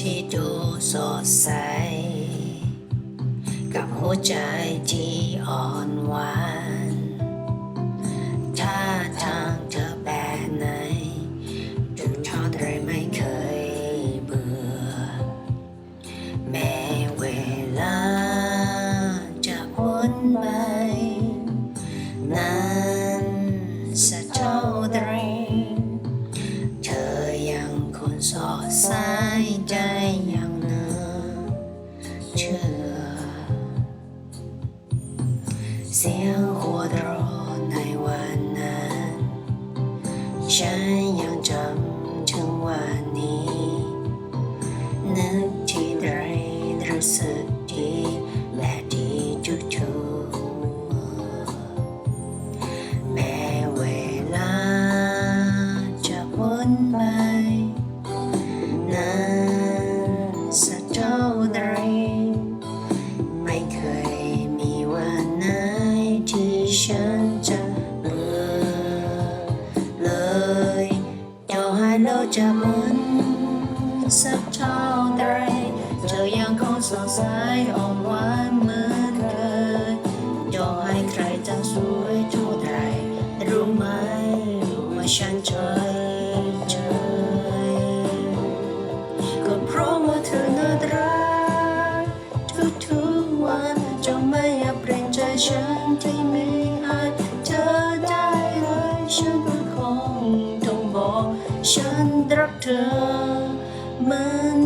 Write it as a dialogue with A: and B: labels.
A: ที่ดูสดใส กับหัวใจที่อ่อนหวาน สอดสายใจอย่างเนื้อเชื่อ เสียงหัวเราะในวันนั้นฉัน ต่อให้โลกจะหมุนสักเท่าใดเธอยังคงสดใสอ่อนหวานเหมือนเคยจะให้ใครจะสวยเท่าใดรู้ไหมว่าฉันเฉยเฉยก็เพราะว่าเธอน่ารักทุกๆวันจะไม่อยากเปลี่ยนใจฉันที่ม่ ฉันรักเธอเหมือน